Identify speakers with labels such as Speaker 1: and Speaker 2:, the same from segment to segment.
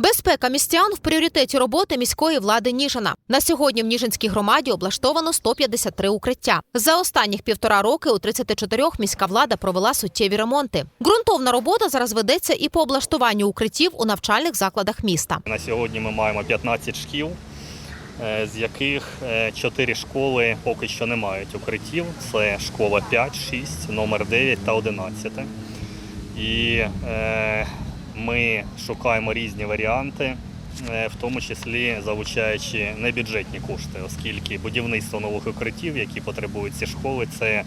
Speaker 1: Безпека містян в пріоритеті роботи міської влади Ніжина. На сьогодні в Ніжинській громаді облаштовано 153 укриття. За останніх півтора роки у 34 міська влада провела суттєві ремонти. Ґрунтовна робота зараз ведеться і по облаштуванню укриттів у навчальних закладах міста.
Speaker 2: На сьогодні ми маємо 15 шкіл, е, з яких 4 школи поки що не мають укриттів. Це школа 5, 6, номер 9 та 11. І е, ми шукаємо різні варіанти, е, в тому числі залучаючи небюджетні кошти, оскільки будівництво нових укриттів, які потребують ці школи, це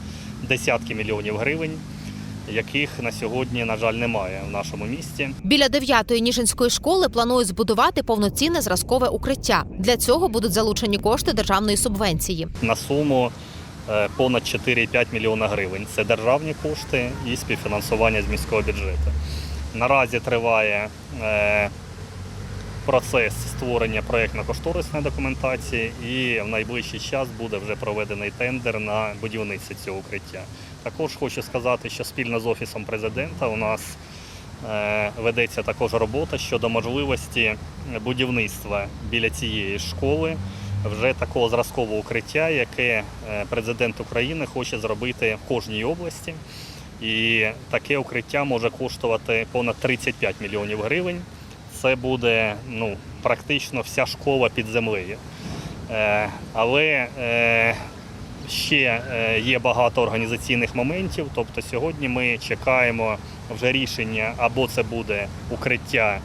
Speaker 2: десятки мільйонів гривень, яких на сьогодні, на жаль, немає в нашому місті.
Speaker 1: Біля 9-ї Ніжинської школи планують збудувати повноцінне зразкове укриття. Для цього будуть залучені кошти державної субвенції.
Speaker 2: на суму е, понад 4,5 мільйона гривень. Це державні кошти і співфінансування з міського бюджету. Наразі триває е, процес створення проєктно-кошторисної документації, і в найближчий час буде вже проведений тендер на будівництво цього укриття. Також хочу сказати, що спільно з офісом президента у нас е, ведеться також робота щодо можливості будівництва біля цієї школи вже такого зразкового укриття, яке е, президент України хоче зробити в кожній області. І таке укриття може коштувати понад 35 мільйонів гривень. Це буде ну, практично вся школа під землею. Е, але е, ще е, є багато організаційних моментів. Тобто сьогодні ми чекаємо вже рішення, або це буде укриття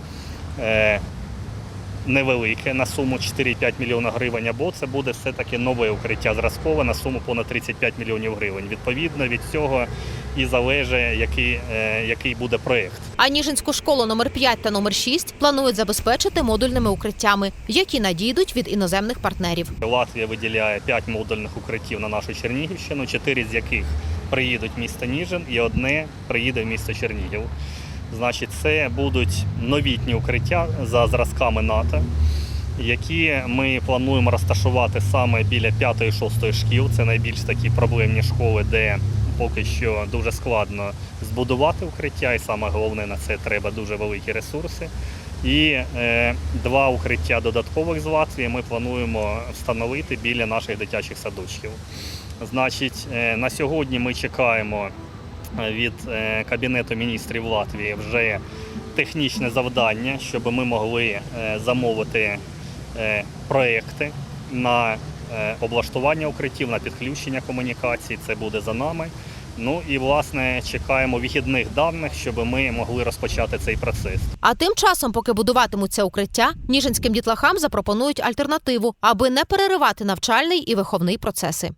Speaker 2: невелике на суму 4,5 мільйона гривень, або це буде все-таки нове укриття зразкове на суму понад 35 мільйонів гривень. Відповідно від цього і залежить, який, е, який буде проєкт.
Speaker 1: А Ніжинську школу номер 5 та номер 6 планують забезпечити модульними укриттями, які надійдуть від іноземних партнерів.
Speaker 2: Латвія виділяє 5 модульних укриттів на нашу Чернігівщину, 4 з яких приїдуть в місто Ніжин і одне приїде в місто Чернігів. Значить, це будуть новітні укриття за зразками НАТО, які ми плануємо розташувати саме біля 5-6 шкіл. Це найбільш такі проблемні школи, де поки що дуже складно збудувати укриття, і саме головне на це треба дуже великі ресурси. І е, два укриття додаткових з Латвії ми плануємо встановити біля наших дитячих садочків. Значить, е, на сьогодні ми чекаємо від е, Кабінету міністрів Латвії вже технічне завдання, щоб ми могли е, замовити е, проекти на облаштування укриттів, на підключення комунікацій. Це буде за нами. Ну і власне чекаємо вихідних даних, щоб ми могли розпочати цей процес.
Speaker 1: А тим часом, поки будуватимуться укриття, ніжинським дітлахам запропонують альтернативу, аби не переривати навчальний і виховний процеси.